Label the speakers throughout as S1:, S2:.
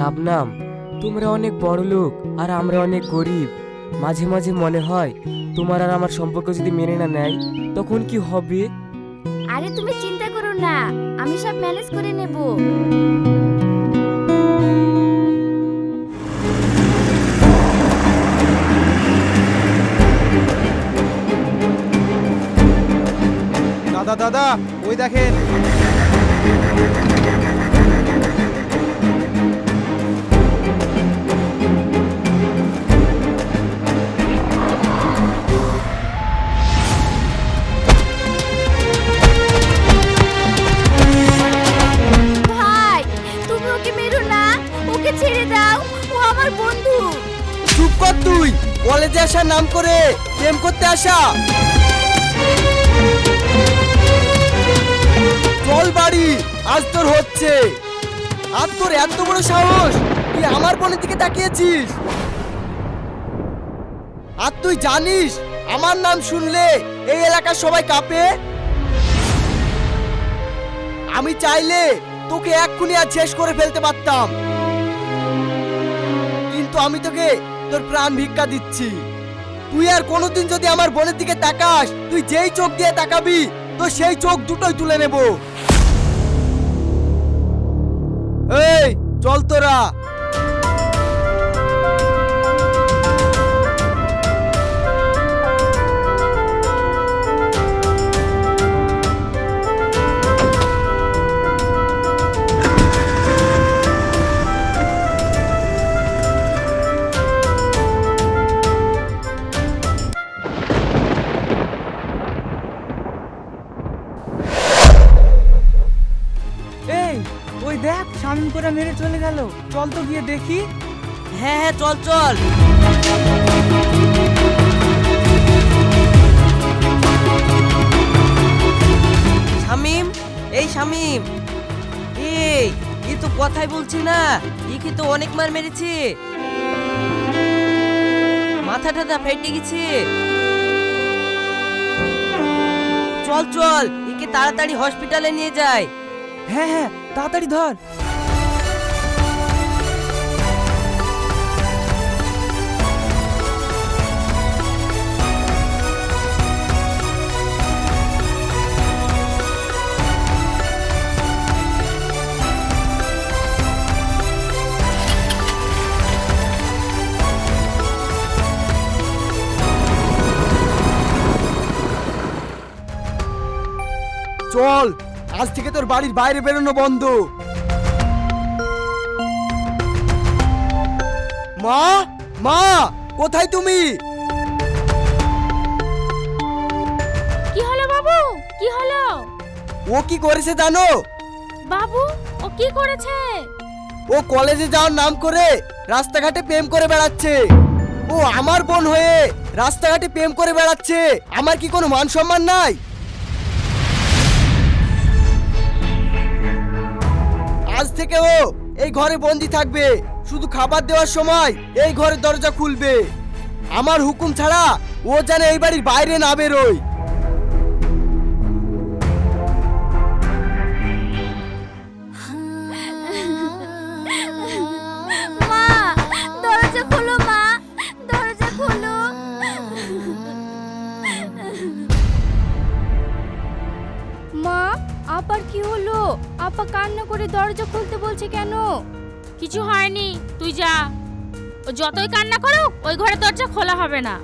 S1: শাবনাম তোমরা অনেক বড় লোক আর আমরা অনেক গরিব। মাঝে মাঝে মনে হয় তোমার আর আমার সম্পর্ক যদি মেনে না নেয় তখন কি হবে?
S2: আরে তুমি চিন্তা করো না আমি সব ম্যানেজ করে নেব।
S3: দাদা দাদা ওই দেখেন।
S4: নাম করে প্রেম করতে আসা। চল বাড়ি, আজ তোর হচ্ছে। আর তোর এত বড় সাহস, তুই আমার বোনের দিকে তাকিয়েছিস। আর তুই জানিস, আমার নাম শুনলে এই এলাকার সবাই কাঁপে? আমি চাইলে তোকে এক্ষুনি আর শেষ করে ফেলতে পারতাম। কিন্তু আমি তোকে তোর প্রাণ ভিক্ষা দিচ্ছি। তুই আর কোনোদিন যদি আমার বোনের দিকে তাকাস, তুই যেই চোখ দিয়ে তাকাবি, তো সেই চোখ দুটোই তুলে নেব। এই, চল তোরা।
S3: চল চল।
S5: শামিম, এই শামিম। এই তো কথাই বলছি না। একে তো অনেক মার মেরেছে। মাথা টাথা ফেটে গেছে। চল চল, একে তাড়াতাড়ি হসপিটালে নিয়ে যায়
S3: হ্যাঁ হ্যাঁ তাড়াতাড়ি ধর।
S4: আজ থেকে তোর বাড়ির বাইরে বেরোনো বন্ধ। মা মা কোথায় তুমি?
S2: কি হলো বাবু? কি হলো?
S4: ও কি করেছে জানো?
S2: বাবু ও কি করেছে?
S4: ও কলেজে যাওয়ার নাম করে রাস্তাঘাটে প্রেম করে বেড়াচ্ছে। ও আমার বোন হয়ে রাস্তাঘাটে প্রেম করে বেড়াচ্ছে। আমার কি কোনো মান সম্মান নাই? আজ থেকে ও এই ঘরে বন্দি থাকবে। শুধু খাবার দেওয়ার সময় এই ঘরের দরজা খুলবে। আমার হুকুম ছাড়া ও যেন এই বাড়ির বাইরে না বেরোয়।
S6: কিছু হয়নি। তুই যা। ও যতই কান্না করুক ওই ঘরের দরজা খোলা হবে না।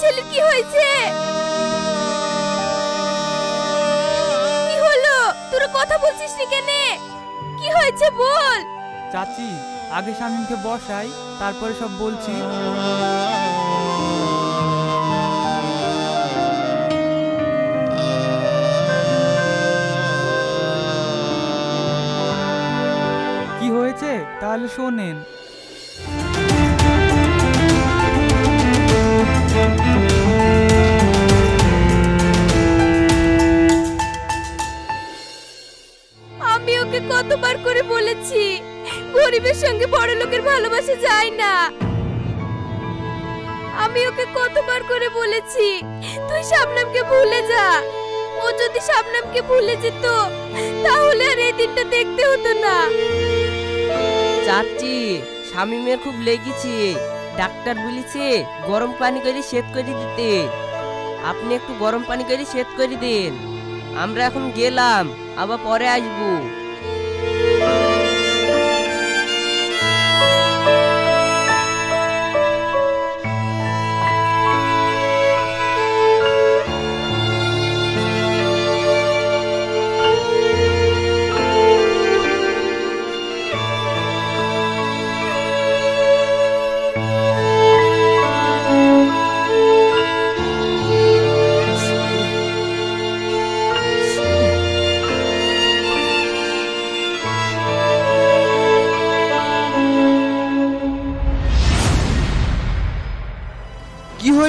S2: ছেলের কি হয়েছে? কি হলো? তোর কথা বলছিস নি কেন? কি হয়েছে বল?
S3: চাচি, আগে স্বামীকে বসাই, তারপরে সব বলছি।
S2: কি হয়েছে? তাহলে শোনেন। গরিবের সঙ্গে বড় লোকের ভালোবাসা যায় না। আমি ওকে কতবার করে বলেছি, তুই শাবনামকে ভুলে যা। ও যদি শাবনামকে ভুলে যেত, তাহলে আর এই দিনটা দেখতে হতো না।
S5: চাচ্ছি শামিমের খুব লেগেছে। ডাক্তার বলেছে গরম পানি করে সেট করে দিতে। আপনি একটু গরম পানি করে সেট করে দিন। আমরা এখন গেলাম, আবার পরে আসব।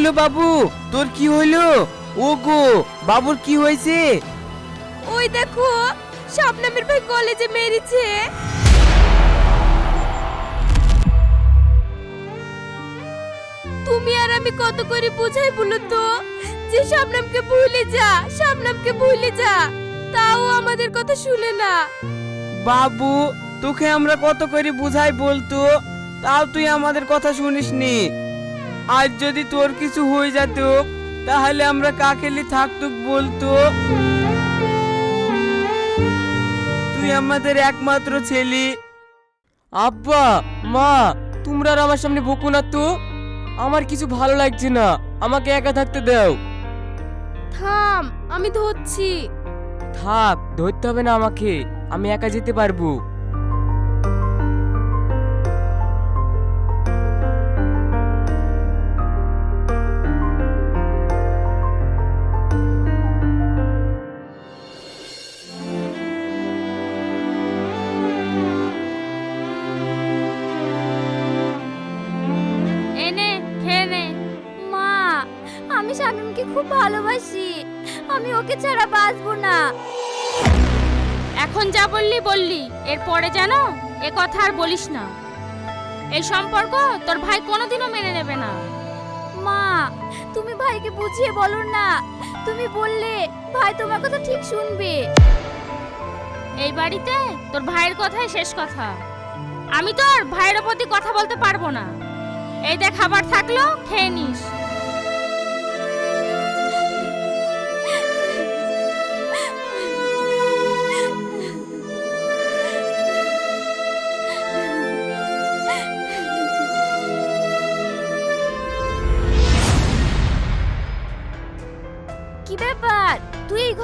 S3: হইল বাবু? তোর কি হইল? ও গো বাবুর কি হয়েছে?
S2: ওই দেখো শাবনামের ভাই কলেজে মেরেছে। তুমি আর আমি কত করে বুঝাই বলো তো? যে শাবনামকে ভুলে যা শাবনামকে ভুলে যা। তাও আমাদের কথা শুনে না।
S3: বাবু তোকে আমরা কত করে বুঝাই বলতো? তাও তুই আমাদের কথা শুনিসনি। আজ যদি তোর কিছু হয়ে যেত তাহলে আমরা কাকেলি থাকতুক বলতো? তুই আমাদের একমাত্র ছেলে।
S1: আব্বা মা তোমরা আর আমার সামনে বকো না তো। আমার কিছু ভালো লাগছে না আমাকে একা থাকতে দাও।
S2: থাম আমি ধরছি।
S1: থাক ধরতে হবে না আমাকে আমি একা যেতে পারব।
S2: বাঁচবো না।
S6: এখন যা বললি বললি। এরপরে জানো এ কথা আর বলিস না। এই সম্পর্ক তোর ভাই কোনোদিনও মেনে নেবে না।
S2: মা তুমি ভাইকে বুঝিয়ে বলো না। তুমি বললে ভাই তোমার কথা ঠিক শুনবে।
S6: এই বাড়িতে তোর ভাইয়ের কথাই শেষ কথা। আমি তোর ভাইয়ের প্রতি কথা বলতে পারব না। এই দেখ খাবার থাকল খেয়ে নিস।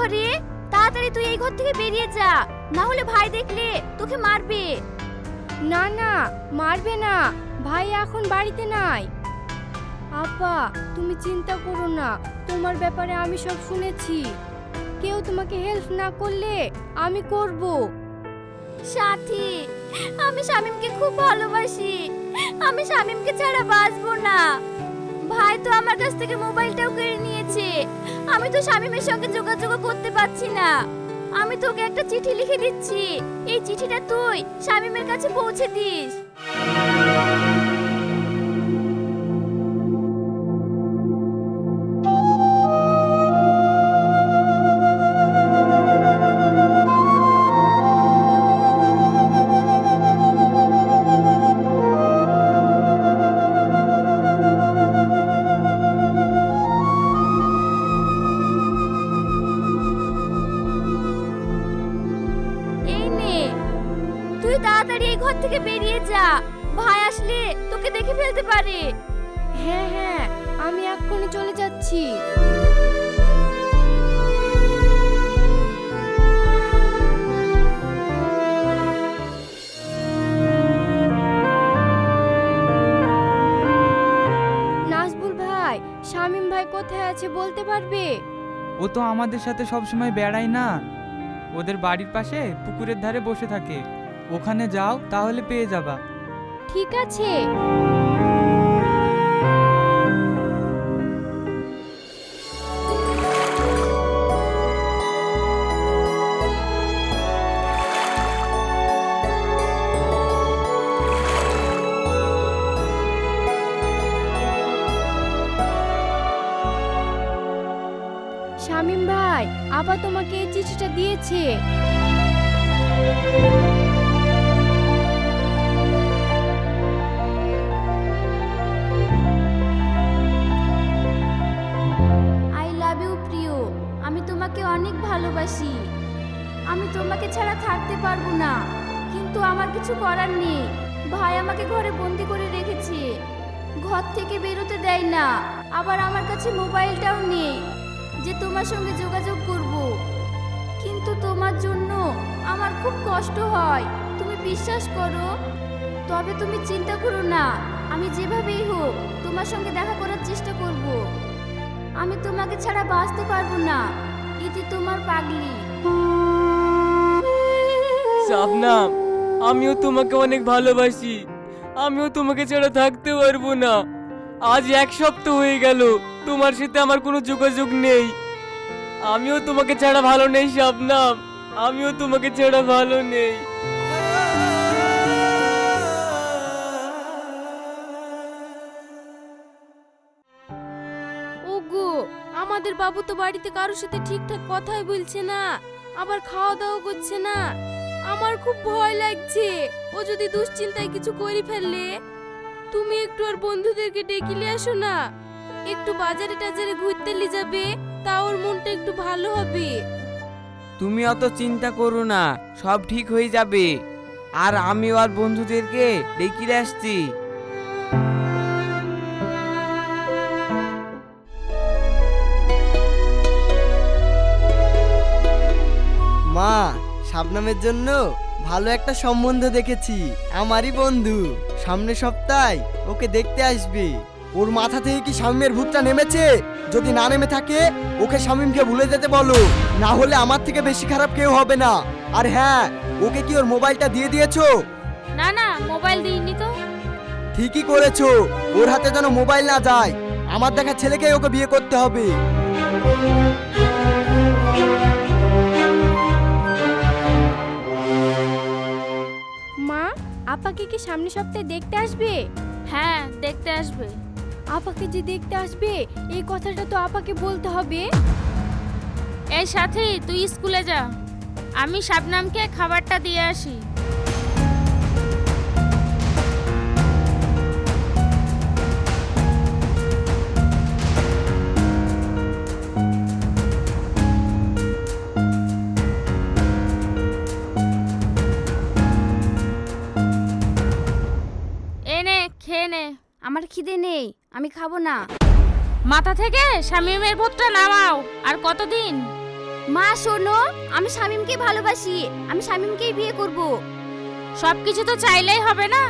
S2: ঘরে তাড়াতাড়ি তুই এই ঘর থেকে বেরিয়ে যা। না হলে ভাই দেখলে তোকে মারবে।
S7: না না মারবে না। ভাই এখন বাড়িতে নাই। আপা তুমি চিন্তা করো না। তোমার ব্যাপারে আমি সব শুনেছি। কেউ তোমাকে হেল্প না করলে আমি করব।
S2: সাথী আমি শামিমকে খুব ভালোবাসি। আমি শামিমকে ছাড়া বাঁচবো না। ভাই তো আমার কাছ থেকে মোবাইলটাও কেড়ে নিয়েছে। আমি তো শামিমের সঙ্গে যোগাযোগ করতে পারছি না। আমি তোকে একটা চিঠি লিখে দিচ্ছি। এই চিঠিটা তুই শামিমের কাছে পৌঁছে দিস। যা ভাই আসলে তোকে দেখে ফেলতে পারে।
S7: হ্যাঁ হ্যাঁ আমি এক্ষুনি চলে যাচ্ছি। নাজবুল ভাই শামিম ভাই কোথায় আছে বলতে পারবে?
S3: ও তো আমাদের সাথে সবসময় বেড়ায় না। ওদের বাড়ির পাশে পুকুরের ধারে বসে থাকে। ওখানে যাও তাহলে পেয়ে যাবা।
S7: ঠিক আছে। শামিম ভাই আবার তোমাকে এই চিঠিটা দিয়েছে।
S2: ভালোবাসি। আমি তোমাকে ছাড়া থাকতে পারব না, কিন্তু আমার কিছু করার নেই। ভাই আমাকে ঘরে বন্দি করে রেখেছে। ঘর থেকে বেরোতে দেয় না, আবার আমার কাছে মোবাইলটাও নেই যে তোমার সঙ্গে যোগাযোগ করব। কিন্তু তোমার জন্য আমার খুব কষ্ট হয়, তুমি বিশ্বাস করো? তবে তুমি চিন্তা করো না, আমি যেভাবেই হোক তোমার সঙ্গে দেখা করার চেষ্টা করব। আমি তোমাকে ছাড়া বাঁচতে পারব না। ইতি তোমার পাগলি।
S1: আমিও তোমাকে অনেক ভালোবাসি। আমিও তোমাকে ছাড়া থাকতে পারব না। আজ এক সপ্তাহ হয়ে গেল, তোমার সাথে আমার কোনো যোগাযোগ নেই। আমিও তোমাকে ছাড়া ভালো নেই শাবনাম আমিও তোমাকে ছাড়া ভালো নেই।
S7: বাবু তো বাড়িতে কারোর সাথে ঠিকঠাক কথাই বলছে না, আবার খাওয়া দাওয়া করছে না। আমার খুব ভয় লাগছে, ও যদি দুশ্চিন্তায় কিছু করে ফেললে। তুমি একটু আর বন্ধুদেরকে ডেকে আসো না, একটু বাজারে টাজারে ঘুরতে নিয়ে যাবে, তা ওর মনটা একটু ভালো হবে।
S3: তুমি অত চিন্তা করো না, সব ঠিক হয়ে যাবে। আর আমি আর বন্ধুদেরকে ডেকে আসছি।
S4: শাবনামের জন্য ভালো একটা সম্বন্ধ দেখেছি। আমারই বন্ধু সামনে সপ্তাহে ওকে দেখতে আসবে। ওর মাথা থেকে কি শামীমের ভূতটা নেমেছে? যদি না নেমে থাকে ওকে শামীমকে ভুলে যেতে বলো। না হলে আমার থেকে বেশি খারাপ কেউ হবে না। আর হ্যাঁ ওকে কি ওর মোবাইলটা দিয়ে দিয়েছ?
S6: না না মোবাইল দিইনি তো।
S4: ঠিকই করেছ। ওর হাতে যেন মোবাইল না যায়। আমার দেখা ছেলেকেই ওকে বিয়ে করতে হবে।
S7: আপাকে কি সামনে সপ্তাহে দেখতে আসবে?
S6: হ্যাঁ দেখতে আসবে।
S7: আপাকে যে দেখতে আসবে এই কথাটা তো আপাকে বলতে হবে।
S6: এই সাথী তুই স্কুলে যা। আমি শাবনামকে খাবারটা দিয়ে আসি।
S2: আমার খিদে নেই আমি খাব না।
S6: মাথা থেকে শামিমের ভূতটা নামাও আর কতদিন?
S2: মা শোনো আমি শামিমকে ভালোবাসি আমি শামিমকেই বিয়ে করব।
S6: সবকিছু তো চাইলেই হবে না?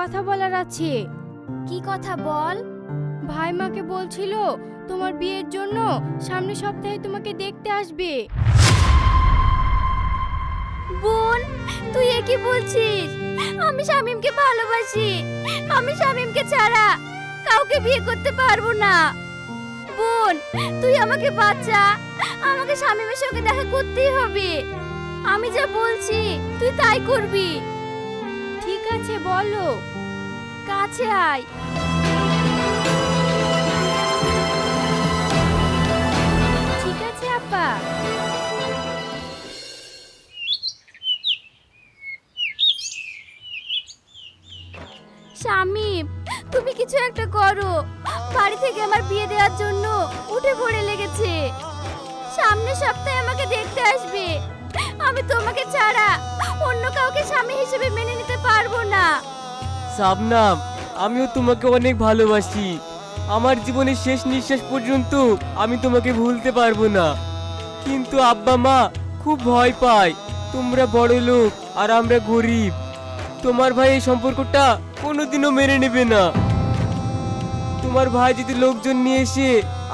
S7: কথা বলার আছে।
S2: কি কথা বল?
S7: ভাই মাকে বলছিল তোমার বিয়ের জন্য সামনের সপ্তাহে তোমাকে দেখতে আসবে।
S2: বোন, তুই এ কি বলছিস? আমি শামিমকে ভালোবাসি। আমি শামিমকে ছাড়া কাউকে বিয়ে করতে পারব না। বোন, তুই আমাকে বাঁচা। আমাকে শামিমের সঙ্গে দেখা করতেই হবে। আমি যা বলছি, তুই তাই করবি।
S7: আছে বলো।
S2: কাছে আয়।
S7: ঠিক আছে, আপা।
S2: স্বামী তুমি কিছু একটা করো। বাড়ি থেকে আমার বিয়ে দেওয়ার জন্য উঠে পড়ে লেগেছে। সামনের সপ্তাহে আমাকে দেখতে আসবে। আমি তোমাকে ছাড়া অন্য কাউকে স্বামী হিসেবে মেনে নিতে পারব না।
S1: শাবনাম আমিও তোমাকে অনেক ভালোবাসি। আমার জীবনের শেষ নিঃশ্বাস পর্যন্ত আমি তোমাকে ভুলতে পারব না। কিন্তু আব্বা মা খুব ভয় পায়, তোমরা বড় লোক আর আমরা গরিব। তোমার ভাই এই সম্পর্কটা কোনোদিনও মেনে নেবে না। তোমার ভাই যদি লোকজন নিয়ে এসে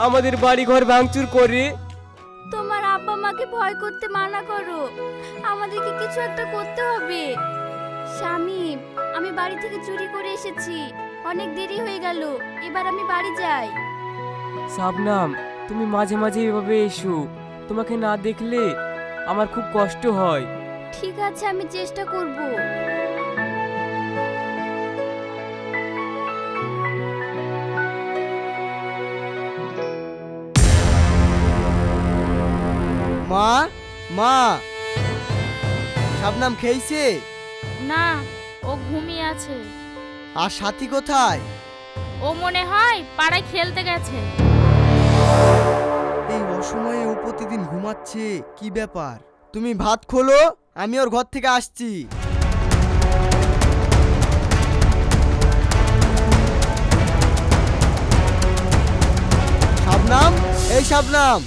S1: আমাদের বাড়ি ঘর ভাঙচুর করে
S2: তোমার আব্বা মাকে ভয় করতে মানা করো। আমাদেরকে কিছু একটা করতে হবে। স্বামী আমি বাড়ি থেকে চুরি করে এসেছি। অনেক দেরি হয়ে গেল। এবার আমি বাড়ি যাই।
S1: সাবনাম তুমি মাঝে মাঝে এভাবে এসো। তোমাকে না দেখলে আমার খুব কষ্ট হয়।
S2: ঠিক আছে আমি চেষ্টা করব।
S4: মা মা। শাবনাম খেয়েছে?
S6: না ও ঘুমিয়ে আছে।
S4: আর সাথী কোথায়?
S6: ও মনে হয় পাড়ায় খেলতে গেছে।
S4: এই অসময়ে ও প্রতিদিন ঘুমাচ্ছে কি ব্যাপার? তুমি ভাত খোলো আমি ওর ঘর থেকে আসছি। শাবনাম এই শাবনাম।